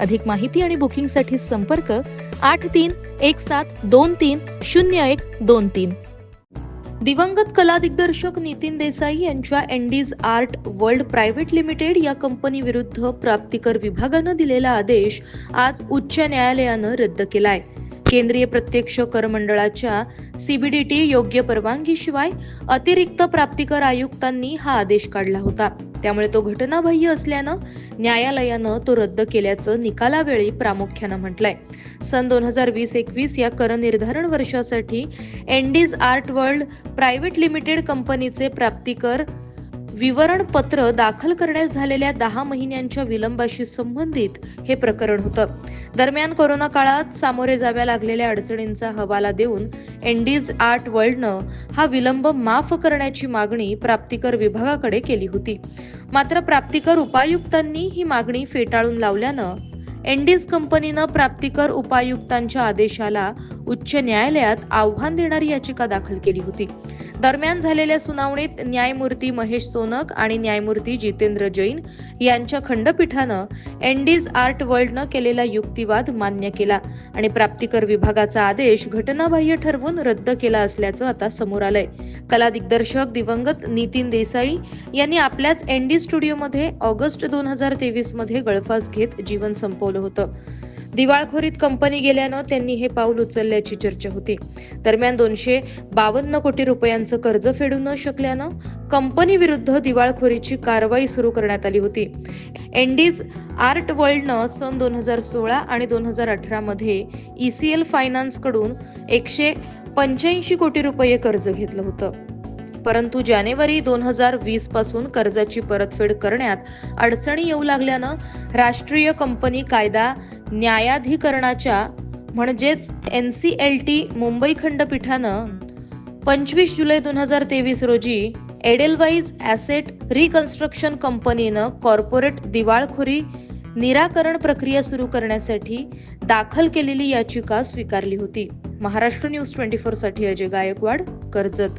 अधिक माहिती आणि बुकिंगसाठी संपर्क आठ तीन एक सात दोन तीन शून्य एक दोन तीन. दिवंगत कला दिग्दर्शक नितीन देसाई यांच्या ND's art world private limited या कंपनी विरुद्ध प्राप्तिकर विभागानं दिलेला आदेश आज उच्च न्यायालयानं रद्द केलाय. केंद्रीय प्रत्यक्ष कर मंडळाच्या सीबीडीटी योग्य परवानगीशिवाय अतिरिक्त प्राप्तिकर आयुक्तांनी हा आदेश काढला होता. त्यामुळे तो घटनाबाह्य असल्यानं न्यायालयानं तो रद्द केल्याचं निकालावेळी प्रामुख्यानं म्हटलंय. सन दोन हजार वीस एकवीस या कर निर्धारण वर्षासाठी ND's art world private limited कंपनीचे प्राप्तिकर विवरणपत्र दाखल करण्यास झालेल्या दहा महिन्यांच्या विलंबाशी संबंधित हे प्रकरण होतं. दरम्यान कोरोना काळात सामोरे जाव्या लागलेल्या अडचणींचा हवाला देऊन एंडीज आर्ट वर्ल्डनं हा विलंब माफ करण्याची मागणी प्राप्तिकर विभागाकडे केली होती. मात्र प्राप्तिकर उपायुक्तांनी ही मागणी फेटाळून लावल्यानं एंडीज कंपनीनं प्राप्तिकर उपायुक्तांच्या आदेशाला उच्च न्यायालयात आव्हान देणारी याचिका दाखल केली होती. दरम्यान झालेल्या सुनावणीत न्यायमूर्ती महेश सोनक आणि न्यायमूर्ती जितेंद्र जैन यांच्या खंडपीठानं एंडीज आर्ट वर्ल्डनं केलेला युक्तिवाद मान्य केला आणि प्राप्तिकर विभागाचा आदेश घटनाबाह्य ठरवून रद्द केला असल्याचं आता समोर आलंय. कला दिग्दर्शक दिवंगत नितीन देसाई यांनी आपल्याच एनडी स्टुडिओमध्ये ऑगस्ट दोन हजार तेवीसमध्ये गळफास घेत जीवन संपवलं. होतं. दिवाळखोरीत कंपनी गेल्यानं त्यांनी हे पाऊल उचलल्याची चर्चा होती. दरम्यान दोनशे बावन्न कोटी रुपयांचं कर्ज फेडू न शकल्यानं कंपनी विरुद्ध दिवाळखोरीची कारवाई सुरू करण्यात आली होती. एंडीज आर्ट वर्ल्डनं सन दोन हजार सोळा आणि दोन हजार अठरामध्ये ई सी एल फायनान्सकडून एकशे पंच्याऐंशी कोटी रुपये कर्ज घेतलं होतं. परंतु जानेवारी दोन हजार वीसपासून कर्जाची परतफेड करण्यात अडचणी येऊ लागल्यानं राष्ट्रीय कंपनी कायदा न्यायाधिकरणाच्या म्हणजेच N C L T Mumbai खंडपीठानं पंचवीस जुलै दोन हजार तेवीस रोजी एडेलवाईज ॲसेट रिकन्स्ट्रक्शन कंपनीनं कॉर्पोरेट दिवाळखोरी निराकरण प्रक्रिया सुरू करण्यासाठी दाखल केलेली याचिका स्वीकारली होती. महाराष्ट्र न्यूज ट्वेंटी फोरसाठी अजय गायकवाड कर्जत.